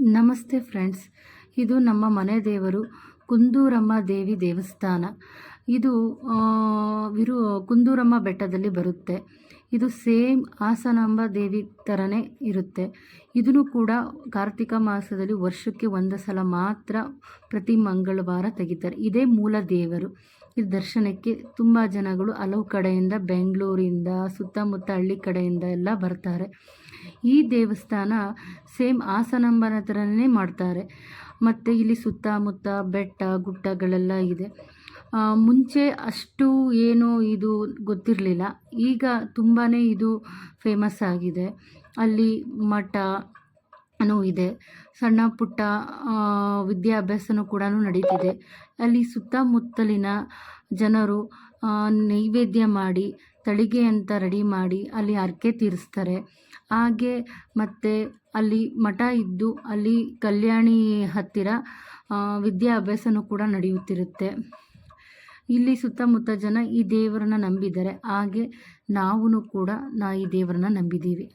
ನಮಸ್ತೆ ಫ್ರೆಂಡ್ಸ್. ಇದು ನಮ್ಮ ಮನೆ ದೇವರು ಕುಂದೂರಮ್ಮ ದೇವಿ ದೇವಸ್ಥಾನ. ಇದು ವಿರು, ಕುಂದೂರಮ್ಮ ಬೆಟ್ಟದಲ್ಲಿ ಬರುತ್ತೆ. ಇದು ಸೇಮ್ ಹಾಸನಾಂಬ ದೇವಿ ಥರನೇ ಇರುತ್ತೆ. ಇದನ್ನು ಕೂಡ ಕಾರ್ತಿಕ ಮಾಸದಲ್ಲಿ ವರ್ಷಕ್ಕೆ ಒಂದು ಸಲ ಮಾತ್ರ ಪ್ರತಿ ಮಂಗಳವಾರ ತೆಗಿತಾರೆ. ಇದೇ ಮೂಲ ದೇವರು. ಇದು ದರ್ಶನಕ್ಕೆ ತುಂಬ ಜನಗಳು ಹಲವು ಕಡೆಯಿಂದ ಬೆಂಗಳೂರಿಂದ, ಸುತ್ತಮುತ್ತ ಹಳ್ಳಿ ಕಡೆಯಿಂದ ಎಲ್ಲ ಬರ್ತಾರೆ. ಈ ದೇವಸ್ಥಾನ ಸೇಮ್ ಹಾಸನಾಂಬನ ಥರನೇ ಮಾಡ್ತಾರೆ. ಮತ್ತು ಇಲ್ಲಿ ಸುತ್ತಮುತ್ತ ಬೆಟ್ಟ, ಗುಡ್ಡಗಳೆಲ್ಲ ಇದೆ. ಮುಂಚೆ ಅಷ್ಟು ಏನು ಇದು ಗೊತ್ತಿರಲಿಲ್ಲ. ಈಗ ತುಂಬಾ ಇದು ಫೇಮಸ್ ಆಗಿದೆ. ಅಲ್ಲಿ ಮಠ ನೂ ಇದೆ. ಸಣ್ಣ ಪುಟ್ಟ ಆ, ವಿದ್ಯಾಭ್ಯಾಸನೂ ಕೂಡ ನಡೀತಿದೆ. ಅಲ್ಲಿ ಸುತ್ತಮುತ್ತಲಿನ ಜನರು ನೈವೇದ್ಯ ಮಾಡಿ ತಳಿಗೆ ಅಂತ ರೆಡಿ ಮಾಡಿ ಅಲ್ಲಿ ಹರಕೆ ತೀರಿಸ್ತಾರೆ. ಹಾಗೆ ಮತ್ತು ಅಲ್ಲಿ ಮಠ ಇದ್ದು ಅಲ್ಲಿ ಕಲ್ಯಾಣಿ ಹತ್ತಿರ ವಿದ್ಯಾಭ್ಯಾಸವೂ ಕೂಡ ನಡೆಯುತ್ತಿರುತ್ತೆ. ಇಲ್ಲಿ ಸುತ್ತಮುತ್ತ ಜನ ಈ ದೇವರನ್ನ ನಂಬಿದ್ದಾರೆ. ಹಾಗೆ ನಾವು ಕೂಡ ನಾ ಈ ದೇವರನ್ನ ನಂಬಿದ್ದೀವಿ.